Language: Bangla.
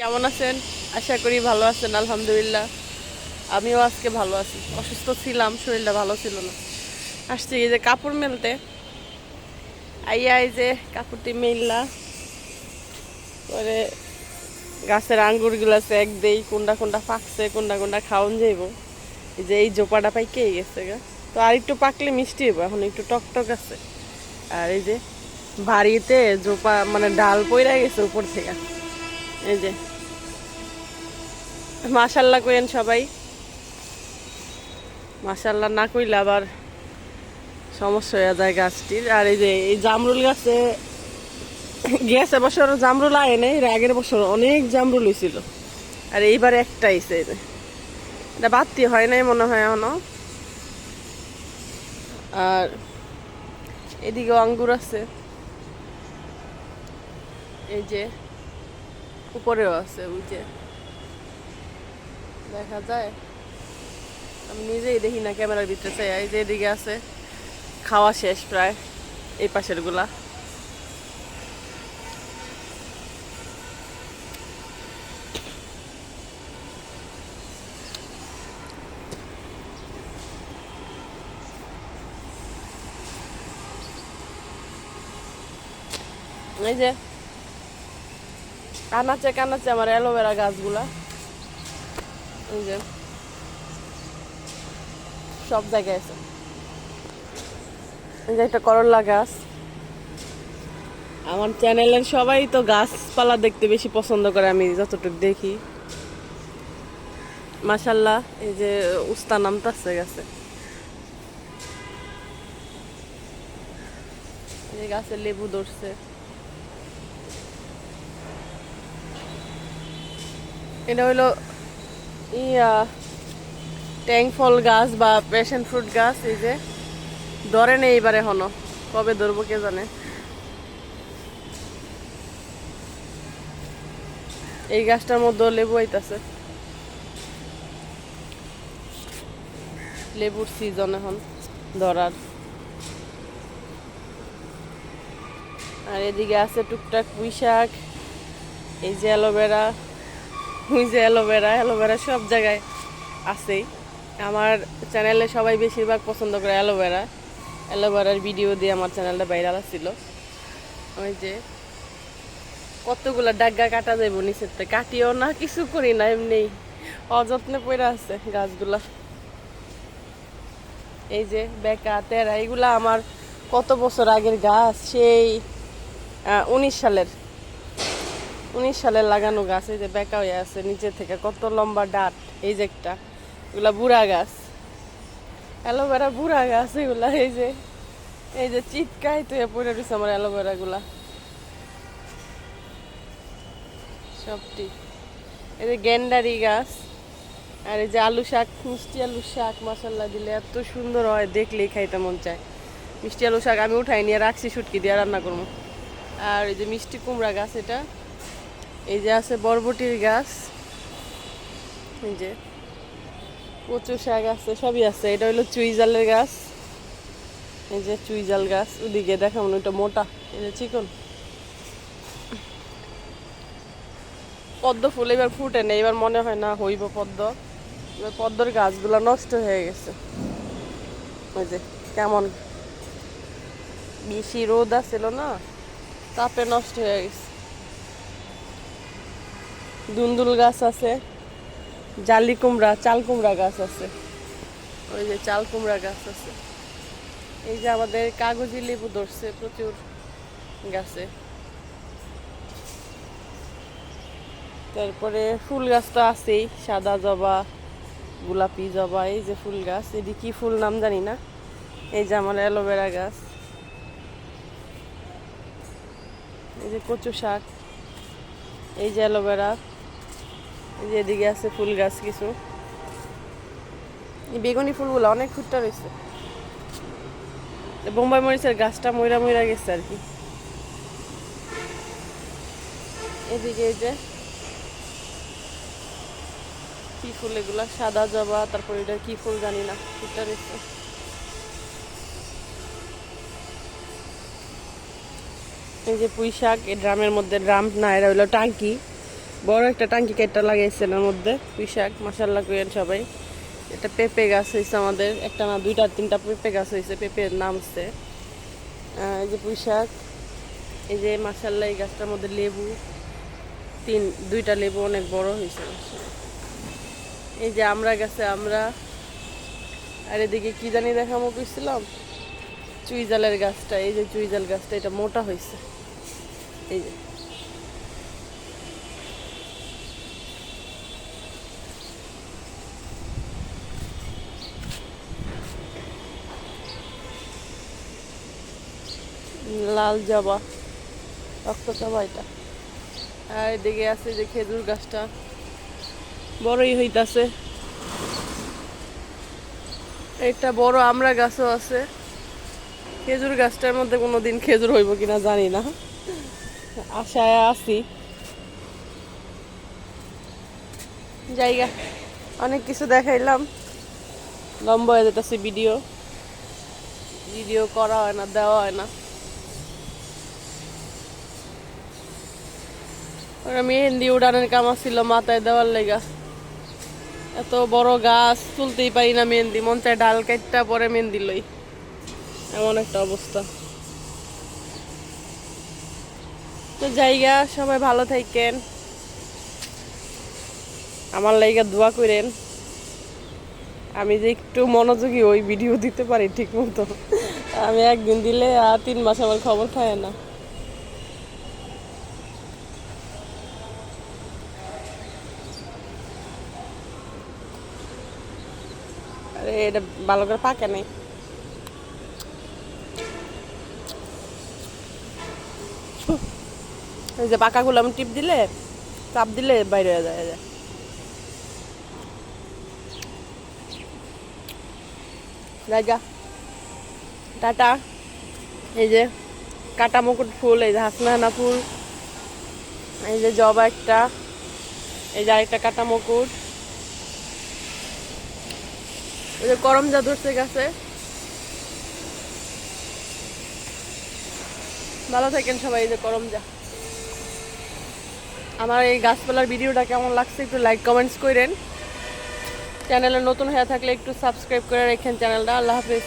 কেমন আছেন? আশা করি ভালো আছেন, আলহামদুলিল্লাহ। আমিও আজকে ভালো আছি। অসুস্থ ছিলাম, শরীরটা ভালো ছিল না। আসছি এই যে কাপড় মেলতে। আইয়া এই যে কাপড়টি মেললা। পরে গাছের আঙ্গুরগুলো এক দেই কোনটা কোনটা পাকছে কোনটা কোনটা খাওয়ান যাইব। এই যে এই জোপাটা পাই পাইকেই গেছে গা। তো আর একটু পাকলে মিষ্টি হইব, এখন একটু টক টক আছে। আর এই যে বাড়িতে জোপা মানে ডাল পইরা গেছে উপর থেকে। এই যে। মাশাল্লাহ কইেন সবাই। মাশাল্লাহ না কইলে আবার সমস্যা হয়ে যায় গাছটির। আর এই যে, এই জামরুল গাছে গেছে বছর জামরুল আয় নেই, এর আগের বছর অনেক জামরুল হয়েছিল আর এইবার একটা এই যে। এটা বাড়তি হয় নাই মনে হয় এখনও। আর এদিকে আঙ্গুর আছে। এই যে উপরেও আছে, ওই যে। দেখা যায়। আমি নিজেই দেখি না ক্যামেরার ভিতরে, চাই এই যে এদিকে আছে, খাওয়া শেষ প্রায়, এই পাশেরগুলা এই যে কানাচে কানাচে আমার অ্যালোভেরা গাছগুলা। এই যে। সব জায়গায় আছে। এই যে একটা করলা গাছ। আমার চ্যানেলের সবাই তো গাছপালা দেখতে বেশি পছন্দ করে, আমি যতটুকু দেখি। মাসাল্লাহ এই যে উস্তা নামতাছে গাছে। গাছে লেবু ধরছে। এটা হলো ইয়া, ট্যাং ফল গাছ বা প্যাশন ফ্রুট গাছ, এই যে। ধরে নেই এবারে হনো কবে ধরবো কে জানে? এই গাছটার মধ্যে লেবু আইতাছে। লেবুর সিজন এখন, ধরার। আর এদিকে আছে টুকটাক পুঁই শাক এই যে অ্যালোভেরা। ওই যে অ্যালোভেরা অ্যালোভেরা সব জায়গায় আছেই। আমার চ্যানেলে সবাই বেশিরভাগ পছন্দ করে অ্যালোভেরা। অ্যালোভেরার ভিডিও দিয়ে আমার চ্যানেলটা ভাইরাল ছিল ওই যে কতগুলা ডাগ্গা কাটা যাইব নিচের থেকে। কাটিও না, কিছু করি না এমনি অযত্নে পড়ে আছে গাছগুলা। এই যে বেকা তেরা এগুলা আমার কত বছর আগের গাছ? সেই উনিশ সালের। উনিশ সালের লাগানো গাছ, এই যে বেঁকা হয়ে আছে নিচে থেকে, কত লম্বা ডাট, এই যে একটা, এগুলা বুড়া গাছ। অ্যালোভেরা বুড়া গাছ এগুলা, এই যে এই যে চিটকাই তো পড়ে রয়েছে আমার অ্যালোভেরা গুলা। সবটি। এই যে গেন্ডারি গাছ, আর এই যে আলু শাক, মিষ্টি আলু শাক মশলা দিলে এত সুন্দর হয়, দেখলেই খাইতে মন চায়। মিষ্টি আলু শাক আমি উঠাই নিয়ে রাখছি শুটকি দিয়ে রান্না করব। আর এই যে মিষ্টি কুমড়া গাছ এটা এই যে আছে বরবটির গাছ। এই যে কচু শাক আছে, সবই আছে। এটা হলো চুইজালের গাছ। এই যে চুইজাল গাছ, ওদিকে দেখা মনে ওটা মোটা, এই যে চিকন। পদ্ম ফুল এবার ফুটে নেই, এবার মনে হয় না হইব পদ্ম। এবার পদ্মর গাছগুলো নষ্ট হয়ে গেছে। ওই যে কেমন বেশি রোদ আছিল না, তাপে নষ্ট হয়ে গেছে। দুন্দুল গাছ আছে, জালি কুমড়া, চাল কুমড়া গাছ আছে, ওই যে চাল কুমড়া গাছ আছে। এই যে আমাদের কাগজি লেবু ধরছে প্রচুর গাছে। তারপরে ফুল গাছ তো আছেই, সাদা জবা, গোলাপি জবা, এই যে ফুল গাছ, এটি কি ফুল নাম জানি না। এই যে আমার অ্যালোভেরা গাছ। এই যে কচু শাক, এই যে অ্যালোভেরা। এদিকে আছে ফুল গাছ কিছু। বেগুনি ফুলগুলো অনেক ফুটটা রয়েছে। বোম্বাই মরিচের গাছটা ময়রা ময়রা গেছে আর কি। এদিকে যে কি ফুল এগুলা? সাদা জবা, তারপর এটা কি ফুল জানি না, ফুটটা রয়েছে। এই যে পুঁই শাক এই ড্রামের মধ্যে ড্রাম, না এটা হলো টাঙ্কি। বড় একটা টাঙ্কি কেটটা লাগাইছেন এর মধ্যে, পুঁই শাক মাসাল্লাহ করেন সবাই। এটা পেঁপে গাছ হয়েছে আমাদের, একটা না দুইটা, তিনটা পেঁপে গাছ হয়েছে পেঁপের নামছে এই যে পুঁই শাক, এই যে মাসাল্লাহ এই গাছটার মধ্যে লেবু, তিন, দুইটা লেবু অনেক বড় হয়েছে এই যে আমরা গাছে আমরা, আর এদিকে কি জানি দেখামো কইছিলাম? চুইজালের গাছটা, এই যে চুইজাল গাছটা, এটা মোটা হয়েছে এই যে। লাল জবা, রক্ত জবা এটা। আর এদিকে আছে যে খেজুর গাছটা। বড়ই হইতাছে। একটা বড় আমরা গাছও আছে। খেজুর গাছটার মধ্যে কোনো দিন খেজুর হইব কিনা জানি না। আশায় আছি। জায়গা। অনেক কিছু দেখাইলাম। লম্বা হয়ে যেতেছে ভিডিও। ভিডিও করা হয় না, দেওয়া হয় না। মেহেন্দি উড়ানের কাম ছিল মাথায় দেওয়ার লেগা। এত বড় গাছ, তুলতেই পারি না মেহেন্দি মন চায় ডাল কাটটা পরে মেহেন্দি লই। এমন একটা অবস্থা। তো জায়গা, সবাই ভালো থাকেন আমার লাইগা দোয়া করেন আমি যে একটু মনোযোগী ওই ভিডিও দিতে পারি ঠিক মতো। আমি একদিন দিলে আর তিন মাস আমার খবর থাকে না। এটা ভালো করে পাকে নাই। এই যে পাকাগুলো আমি টিপ দিলে, চাপ দিলে বাইরে হয়ে যায়, এই যে। টাটা। এই যে কাটা মুকুট ফুল, এই যে হাসনাহানা ফুল, এই যে জবা একটা, এই যে আরেকটা কাটা মুকুট। যে করম যা ধরছে গাছে ভালো থাকেন সবাই, এই যে করম যা। আমার এই গাছপালার ভিডিওটা কেমন লাগছে একটু লাইক কমেন্টস করেন চ্যানেলে নতুন হয়ে থাকলে একটু সাবস্ক্রাইব করে রাখেন চ্যানেলটা আল্লাহ হাফিজ।